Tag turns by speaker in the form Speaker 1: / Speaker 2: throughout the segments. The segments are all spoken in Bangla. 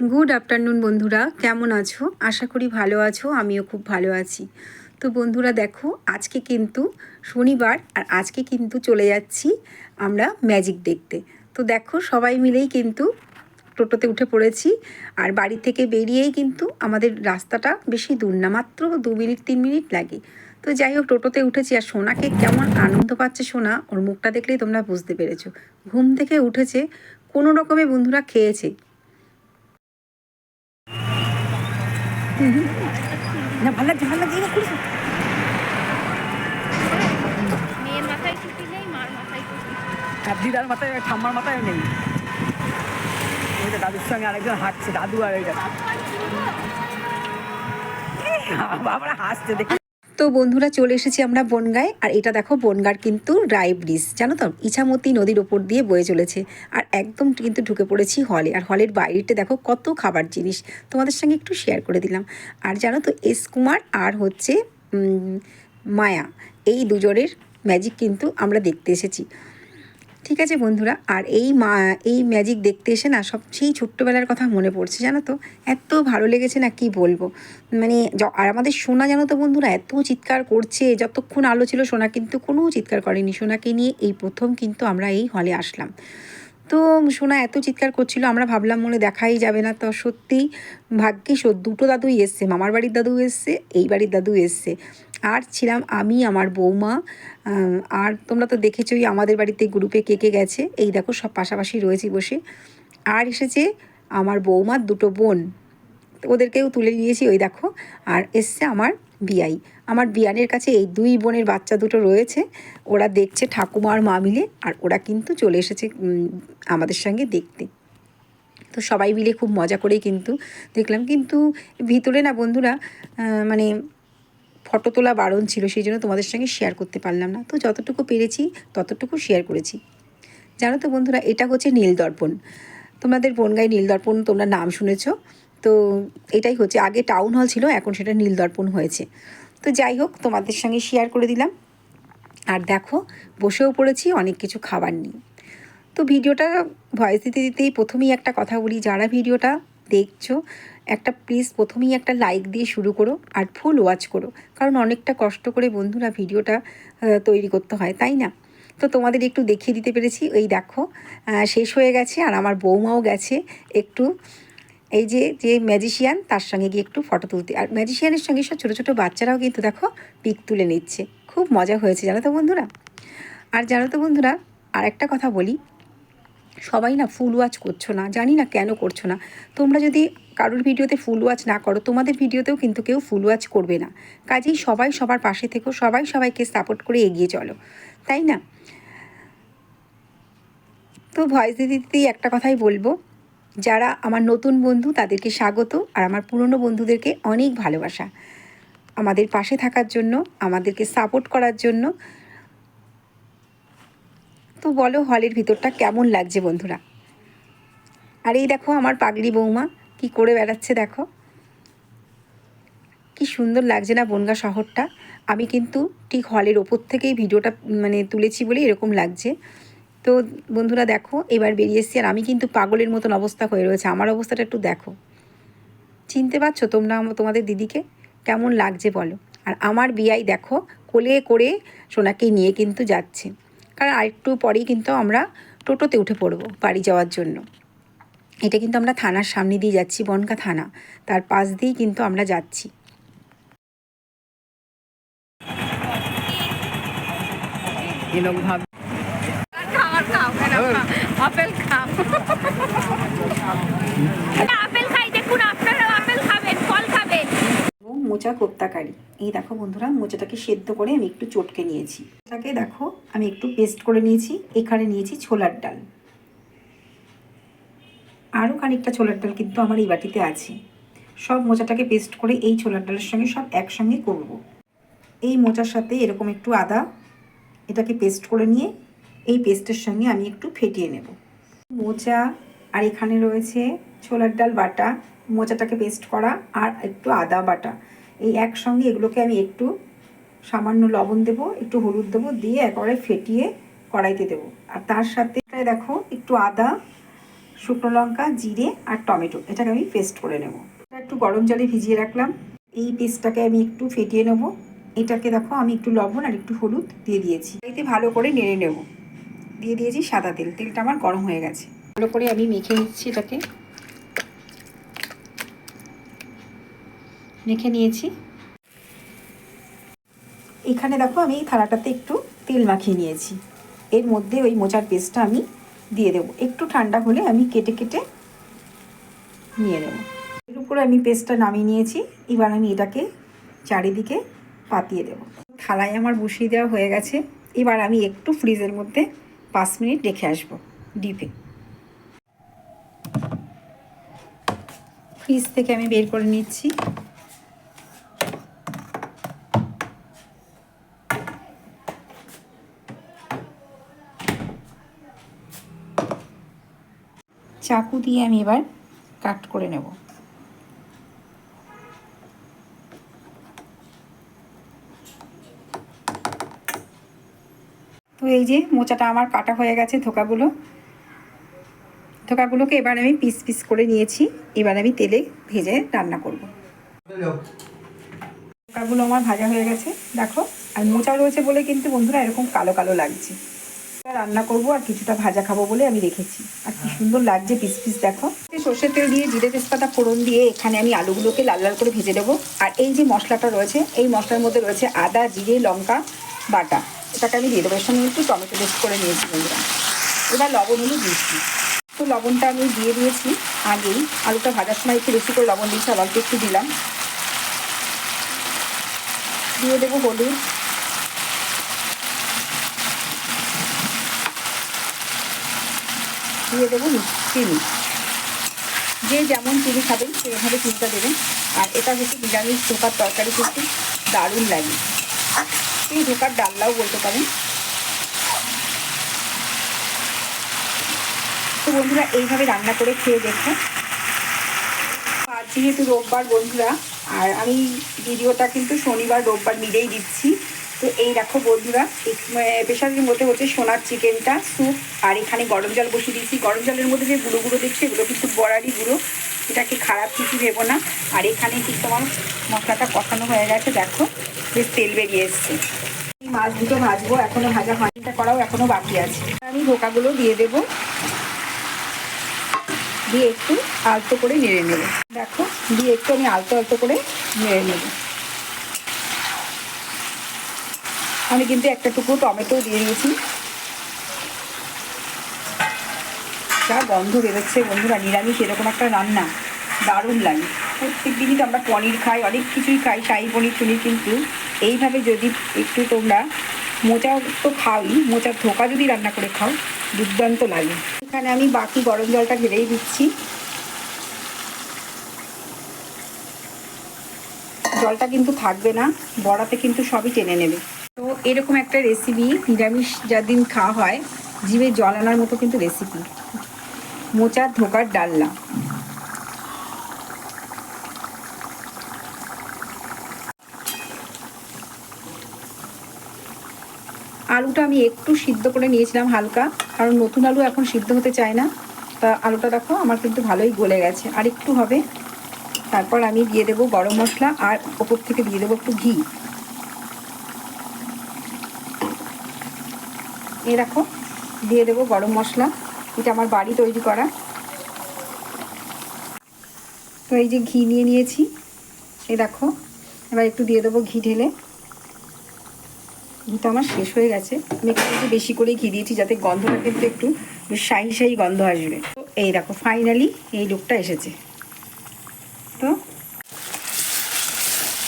Speaker 1: গুড আফটারনুন বন্ধুরা, কেমন আছো? আশা করি ভালো আছো, আমিও খুব ভালো আছি। তো বন্ধুরা দেখো, আজকে কিন্তু শনিবার, আর আজকে কিন্তু চলে যাচ্ছি আমরা ম্যাজিক দেখতে। তো দেখো, সবাই মিলেই কিন্তু টোটোতে উঠে পড়েছি, আর বাড়ি থেকে বেরিয়েই কিন্তু আমাদের রাস্তাটা বেশি দূর না, মাত্র দু মিনিট, তিন মিনিট লাগে। তো যাই হোক, টোটোতে উঠেছি, আর সোনাকে কেমন আনন্দ পাচ্ছে সোনা, ওর মুখটা দেখলেই তোমরা বুঝতে পেরেছ। ঘুম থেকে উঠেছে, কোনো রকমে বন্ধুরা খেয়েছে।
Speaker 2: না ভালো লাগছে ভালো লাগছে খুলিস
Speaker 3: মেয়ের মাথায় টুপি নেই মার মাথায় টুপি
Speaker 2: দিদার মাথায় ঠাম্মার মাথায় নেই। দাদুর সঙ্গে আরেকজন হাঁটছে দাদু আর ওইটা বাবারা হাসছে দেখি।
Speaker 1: তো বন্ধুরা চলে এসেছি আমরা বনগায়। আর এটা দেখো, বনগার কিন্তু রায় ব্রিজ। জানো তো? ইছামতি নদীর ওপর দিয়ে বয়ে চলেছে। আর একদম কিন্তু ঢুকে পড়েছি হলে। আর হলের বাইরেটা দেখো কত খাবার জিনিস। তোমাদের সঙ্গে একটু শেয়ার করে দিলাম। আর জানো তো, এস কুমার আর হচ্ছে মায়া, এই দুজনের ম্যাজিক কিন্তু আমরা দেখতে এসেছি। ঠিক আছে বন্ধুরা, আর এই মা, এই ম্যাজিক দেখতে এসে না সব সেই ছোট্টবেলার কথা মনে পড়ছে, জানো তো? এত ভালো লেগেছে না কি বলব? মানে আর আমাদের সোনা জানো তো বন্ধুরা, এত চিৎকার করছে, যতক্ষণ আলো ছিল সোনা কিন্তু কোনো চিৎকার করেনি। সোনাকে নিয়ে এই প্রথম কিন্তু আমরা এই হলে আসলাম। তো সোনা এত চিৎকার করছিল, আমরা ভাবলাম মনে দেখাই যাবে না। তো সত্যিই ভাগ্যিস দুটো দাদুই এসছে, মামার বাড়ির দাদু এসছে, এই বাড়ির দাদু এসছে। আর ছিলাম আমি, আমার বৌমা আর তোমরা তো দেখেছোই আমাদের বাড়িতে গ্রুপে কে কে গেছে। এই দেখো, সব পাশাপাশি রয়েছি বসে। আর এসেছে আমার বৌমার দুটো বোন, ওদেরকেও তুলে নিয়েছি, ওই দেখো, আর এসছে আমার বিয়াই। আমার বিয়ানের কাছে এই দুই বোনের বাচ্চা দুটো রয়েছে। ওরা দেখছে ঠাকুমা আর মা মিলে, আর ওরা কিন্তু চলে এসেছে আমাদের সঙ্গে দেখতে। তো সবাই মিলে খুব মজা করেই কিন্তু দেখলাম। কিন্তু ভিতরে না বন্ধুরা মানে ফটো তোলা বারণ ছিল, সেই জন্য তোমাদের সঙ্গে শেয়ার করতে পারলাম না। তো যতটুকু পেরেছি, ততটুকু শেয়ার করেছি। জানো তো বন্ধুরা, এটা হচ্ছে নীল দর্পণ তোমাদের বনগাই নীল দর্পণ তোমরা নাম শুনেছো। তো এটাই হচ্ছে। আগে টাউন হল ছিল, এখন সেটা নীলদর্পণ হয়েছে। তো যাই হোক, তোমাদের সঙ্গে শেয়ার করে দিলাম। আর দেখো, বসেও পড়েছি, অনেক কিছু খাবার নিয়ে। তো ভিডিওটা ভয়েস দিতে দিতেই প্রথমেই একটা কথা বলি, যারা ভিডিওটা দেখছ, একটা প্লিজ প্রথমেই একটা লাইক দিয়ে শুরু করো আর ফুল ওয়াচ করো। কারণ অনেকটা কষ্ট করে বন্ধুরা ভিডিওটা তৈরি করতে হয়, তাই না? তো তোমাদের একটু দেখিয়ে দিতে পেরেছি। এই দেখো শেষ হয়ে গেছে আর আমার বৌমাও গেছে একটু এই যে যে ম্যাজিশিয়ান তার সঙ্গে গিয়ে একটু ফটো তুলতে। আর ম্যাজিশিয়ানের সঙ্গে সব ছোটো ছোটো বাচ্চারাও কিন্তু দেখো পিক তুলে নিচ্ছে। খুব মজা হয়েছে, জানো তো বন্ধুরা? আর জানো তো বন্ধুরা আর একটা কথা বলি। সবাই না ফুল ওয়াচ করছ না, জানি না কেন করছ না। তোমরা যদি কারোর ভিডিওতে ফুল ওয়াচ না করো, তোমাদের ভিডিওতেও কিন্তু কেউ ফুল ওয়াচ করবে না। কাজেই সবাই সবার পাশে থেকো, সবাই সবাইকে সাপোর্ট করে এগিয়ে চলো। তাই না? তো ভয়েস দিতেই একটা কথাই বলব। যারা আমার নতুন বন্ধু তাদেরকে স্বাগত আর আমার পুরনো বন্ধুদেরকে অনেক ভালোবাসা। আমাদের পাশে থাকার জন্য, আমাদেরকে সাপোর্ট করার জন্য। তো বলো হলের ভিতরটা কেমন লাগছে বন্ধুরা? আর এই দেখো আমার পাগলি বৌমা, কি করে বেড়াচ্ছে দেখো। কি সুন্দর লাগছে না বনগা শহরটা। আমি কিন্তু ঠিক হলের ওপর থেকেই ভিডিওটা মানে তুলেছি বলে এরকম লাগছে। তো বন্ধুরা দেখো, এবার বেরিয়ে এসছি আর আমি কিন্তু পাগলের মতন অবস্থা হয়ে রয়েছে। আমার অবস্থাটা একটু দেখো। চিনতে পারছ তোমরা তোমাদের দিদিকে? কেমন লাগছে বলো? আর আমার বিয়াই দেখো, কোলে করে সোনাকে নিয়ে কিন্তু যাচ্ছে। কারণ আরেকটু পরেই কিন্তু আমরা টোটোতে উঠে পড়ব বাড়ি যাওয়ার জন্য। এটা কিন্তু আমরা থানার সামনে দিয়ে যাচ্ছি বনকা থানা। তার পাশ দিয়েই কিন্তু আমরা যাচ্ছি।
Speaker 2: এই লোক ভাব
Speaker 3: খাবার খাও কেন আপেল খাও আপেল খাই দেখুন আপনারা আপেল খাবেন ফল খাবেন।
Speaker 1: মোচা কোপ্তাকারি। এই দেখো বন্ধুরা মোচাটাকে সেদ্ধ করে আমি একটু চটকে নিয়েছি। এটাকে দেখো আমি একটু পেস্ট করে নিয়েছি এখানে নিয়েছি ছোলার ডাল। আরও খানিকটা ছোলার ডাল কিন্তু আমার এই বাটিতে আছে। সব মোচাটাকে পেস্ট করে এই ছোলার ডালের সঙ্গে সব একসঙ্গে করব। এই মোচার সাথে এরকম একটু আদা এটাকে পেস্ট করে নিয়ে এই পেস্টের সঙ্গে আমি একটু ফেটিয়ে নেব। মোচা, আর এখানে রয়েছে ছোলার ডাল বাটা। মোচাটাকে পেস্ট করা আর একটু আদা বাটা। এই একসঙ্গে এগুলোকে আমি একটু সামান্য লবণ দেবো, একটু হলুদ দেবো, দিয়ে একেবারে ফেটিয়ে কড়াইতে দেবো। আর তার সাথে দেখো একটু আদা, শুকনো লঙ্কা, জিরে আর টমেটো, এটাকে আমি পেস্ট করে নেব। একটু গরম জলে ভিজিয়ে রাখলাম। এই পেস্টটাকে আমি একটু ফেটিয়ে নেব। এটাকে দেখো আমি একটু লবণ আর একটু হলুদ দিয়ে দিয়েছি। এতে ভালো করে নেড়ে নেব। দিয়ে দিয়েছি সাদা তেল। তেলটা আমার গরম হয়ে গেছে। ভালো করে আমি মেখে নিচ্ছি এটাকে। মেখে নিয়েছি। এখানে দেখো আমি এই থালাটাতে একটু তেল মাখিয়ে নিয়েছি। এর মধ্যে ওই মোচার পেস্টটা আমি দিয়ে দেবো। একটু ঠান্ডা হলে আমি কেটে কেটে নিয়ে নেব। এর উপরে আমি পেস্টটা নামিয়ে নিয়েছি। এবার আমি এটাকে চারিদিকে পাতিয়ে দেবো। থালায় আমার বসিয়ে দেওয়া হয়ে গেছে। এবার আমি একটু ফ্রিজের মধ্যে পাঁচ মিনিট রেখে আসব, ডিপে। ফ্রিজ থেকে আমি বের করে নিচ্ছি। চাকু দিয়ে আমি এবার কাট করে নেব। তো এই যে মোচাটা আমার কাটা হয়ে গেছে ধোকাগুলো। ধোকাগুলোকে এবার আমি পিস পিস করে নিয়েছি। এবার আমি তেলে ভেজে রান্না করব। ধোকাগুলো আমার ভাজা হয়ে গেছে। দেখো, আর মোচা রয়েছে বলে কিন্তু বন্ধুরা এরকম কালো কালো লাগছে। রান্না করব আর কিছুটা ভাজা খাব বলে আমি রেখেছি। আর কি সুন্দর লাগছে পিস পিস, দেখো। সর্ষের তেল দিয়ে, জিরে তেজপাতা ফোড়ন দিয়ে এখানে আমি আলুগুলোকে লাল লাল করে ভেজে দেবো আর এই যে মশলাটা রয়েছে, এই মশলার মধ্যে রয়েছে আদা, জিরে, লঙ্কা, বাটা। এটাকে আমি দিয়ে দেবো। এর সঙ্গে একটু টমেটো পেস্ট করে নিয়েছি বন্ধুরা এবার লবণ হলুদ দিচ্ছি। তো লবণটা আমি দিয়ে দিয়েছি আগেই। আলুটা ভাজার সময় একটু বেশি করে লবণ দিয়েছি, আবার একটু দিলাম। দিয়ে দেবো হলুদ। দিয়ে দেবো চিনি। যে যেমন চিনি খাবেন, সেভাবে চিনিটা দেবেন। আর এটা হচ্ছে নিরামিষ ধোকার তরকারি কিন্তু দারুণ লাগে। এই ধোকার ডাল্লাও বলতে পারেন। তো বন্ধুরা, এইভাবে রান্না করে খেয়ে দেখো আর যেহেতু রোববার বন্ধুরা, আর আমি ভিডিওটা কিন্তু শনিবার, রোববার মিলেই দিচ্ছি। তো এই দেখো বন্ধুরা প্রেশারের মধ্যে হচ্ছে সোনার চিকেনটা, স্যুপ, আর এখানে গরম জল বসিয়ে দিচ্ছি গরম জলের মধ্যে যে গুঁড়ো গুঁড়ো দিচ্ছি, এগুলো কিন্তু বড়ারই গুঁড়ো। এটাকে খারাপ কিছু ভেবো না। আর এখানে কিন্তু আমার মশলাটা কষানো হয়ে গেছে, দেখো। বেশ তেল বেরিয়ে এসছে। মাছ দুটো ভাজবো, এখনও ভাজা হয়নিটা করাও এখনও বাকি আছে। আমি ধোকাগুলো দিয়ে দেবো। দিয়ে একটু আলতো করে নেড়ে নেব। দেখো, দিয়ে একটু আমি আলতো আলতো করে নেড়ে নেব। আমি কিন্তু একটা টুকরো টমেটো দিয়ে দিয়েছি। যা গন্ধ বেরোচ্ছে বন্ধুরা, নিরামিষ এরকম একটা রান্না। দারুণ লাগে। প্রত্যেক দিনই তো আমরা পনির খাই, অনেক কিছুই খাই, শাহি পনির টনির কিন্তু। এইভাবে যদি একটু তোমরা মোচা তো খাওই, মোচার ধোকা যদি রান্না করে খাও, দুর্দান্ত লাগে। এখানে আমি বাকি গরম জলটা ঢেলেই দিচ্ছি। জলটা কিন্তু থাকবে না, বড়াতে কিন্তু সবই টেনে নেবে। তো এরকম একটা রেসিপি নিরামিষ যাদিন খাওয়া হয়, জিভে জল আনার মতো কিন্তু রেসিপি মোচার ধোকার ডালনা। আলুটা আমি একটু সিদ্ধ করে নিয়েছিলাম হালকা, কারণ নতুন আলু এখন সিদ্ধ হতে চায় না। তা আলুটা দেখো, আমার কিন্তু ভালোই গলে গেছে। আর একটু হবে। তারপর আমি দিয়ে দেবো গরম মশলা আর ওপর থেকে দিয়ে দেবো একটু ঘি। এ দেখো, দিয়ে দেবো গরম মশলা। এটা আমার বাড়ি তৈরি করা। তো এই যে ঘি নিয়ে নিয়েছি। এ দেখো, এবার একটু দিয়ে দেবো ঘি ঢেলে। ঘিটা আমার শেষ হয়ে গেছে। আমি একটু বেশি করেই ঘি দিয়েছি, যাতে গন্ধটা কিন্তু একটু শাহি শাহি গন্ধ আসবে। তো এই দেখো ফাইনালি এই লুকটা এসেছে। তো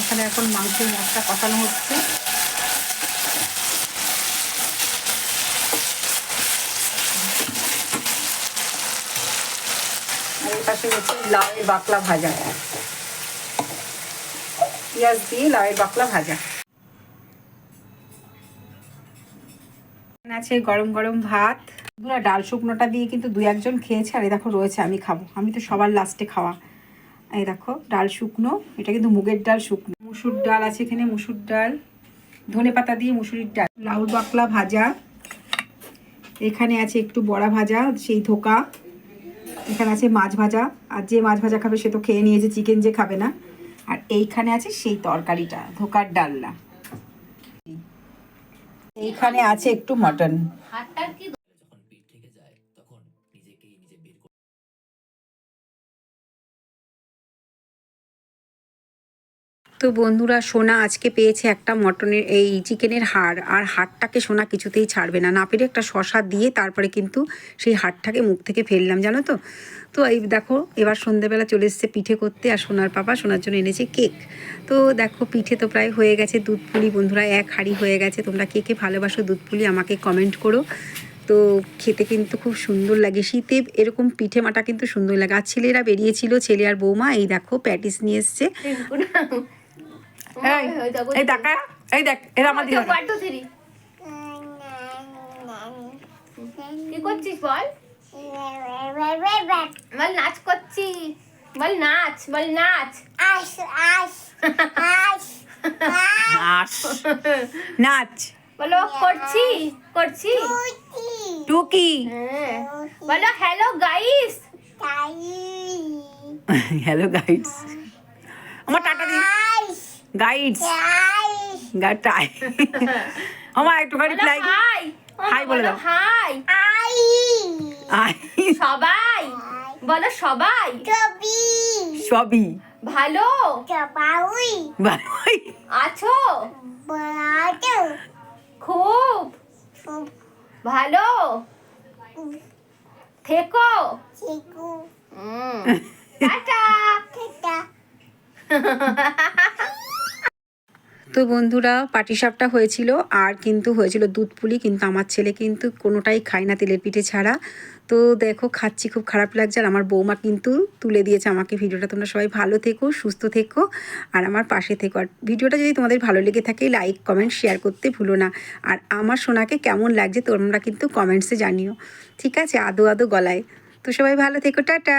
Speaker 1: এখানে এখন মাংসের মশলা কষানো হচ্ছে। পাশে হচ্ছে লাউয়ের বাকলা ভাজা। পেঁয়াজ দিয়ে লাউয়ের বাকলা ভাজা। আছে গরম গরম ভাত। বন্ধুরা, ডাল শুকনোটা দিয়ে কিন্তু দু একজন খেয়েছে, আর এই দেখো রয়েছে, আমি খাব। আমি তো সবার লাস্টে খাওয়া। এই দেখো, ডাল শুকনো, এটা কিন্তু মুগের ডাল শুকনো। মুসুর ডাল আছে এখানে, মুসুর ডাল। ধনে পাতা দিয়ে মুসুরির ডাল। লাউর বাকলা ভাজা। এখানে আছে একটু বড়া ভাজা, সেই ধোকা। এখানে আছে মাছ ভাজা। আর যে মাছ ভাজা খাবে সে তো খেয়ে নিয়েছে চিকেন যে খাবে না। আর এইখানে আছে সেই তরকারিটা, ধোকার ডালনা। এইখানে আছে একটু মটন তো বন্ধুরা, সোনা আজকে পেয়েছে একটা মটনের, এই চিকেনের হাড়। আর হাড়টাকে সোনা কিছুতেই ছাড়বে না। না পেরে একটা শশা দিয়ে তারপরে কিন্তু সেই হাড়টাকে মুখ থেকে ফেললাম, জানো তো? তো এই দেখো, এবার সন্ধেবেলা চলে এসেছে পিঠে করতে, আর সোনার পাপা সোনার জন্য এনেছে কেক। তো দেখো, পিঠে তো প্রায় হয়ে গেছে দুধ পুলি। বন্ধুরা, এক হাঁড়ি হয়ে গেছে। তোমরা কে কে ভালোবাসো দুধ পুলি, আমাকে কমেন্ট করো। তো খেতে কিন্তু খুব সুন্দর লাগে। শীতে এরকম পিঠে মাটা কিন্তু সুন্দর লাগে। আর ছেলেরা বেরিয়েছিল, ছেলে আর বৌমা, এই দেখো, প্যাটিস নিয়ে এসছে।
Speaker 2: এই এই এই দেখ এরা আমার দিকে
Speaker 3: থ্রি। কি করছিস বল? বল নাচ করছি বল নাচ বল নাচ।
Speaker 2: আস নাচ।
Speaker 3: বলো করছি করছি
Speaker 2: টুকি।
Speaker 3: হ্যাঁ। বলো হ্যালো গাইস
Speaker 2: হ্যালো গাইডস আমার টাটা দিন। গাইডস গাটাই আমার একটুখানি প্লাই
Speaker 3: হাই
Speaker 2: বলে দাও।
Speaker 3: হাই আই সবাই বলো সবাই।
Speaker 2: সবই
Speaker 3: ভালো?
Speaker 2: সবাই ভালোই
Speaker 3: আছো? ভালো। খুব। ভালো? থেকো। হুম। টাটা।
Speaker 1: তো বন্ধুরা, পাটিসাপটা হয়েছিল আর কিন্তু হয়েছিল দুধ পুলি, কিন্তু আমার ছেলে কিন্তু কোনোটাই খায় না তেলের পিঠে ছাড়া। তো দেখো, খাচ্ছি, খুব খারাপ লাগছে। আর আমার বৌমা কিন্তু তুলে দিয়েছে আমাকে ভিডিওটা। তোমরা সবাই ভালো থেকো, সুস্থ থেকো, আর আমার পাশে থেকো। আর ভিডিওটা যদি তোমাদের ভালো লেগে থাকে লাইক কমেন্ট শেয়ার করতে ভুলো না। আর আমার সোনাকে কেমন লাগছে, তোমরা কিন্তু কমেন্টসে জানিও। ঠিক আছে? আদো আদো গলায়। তো সবাই ভালো থেকো। টাটা!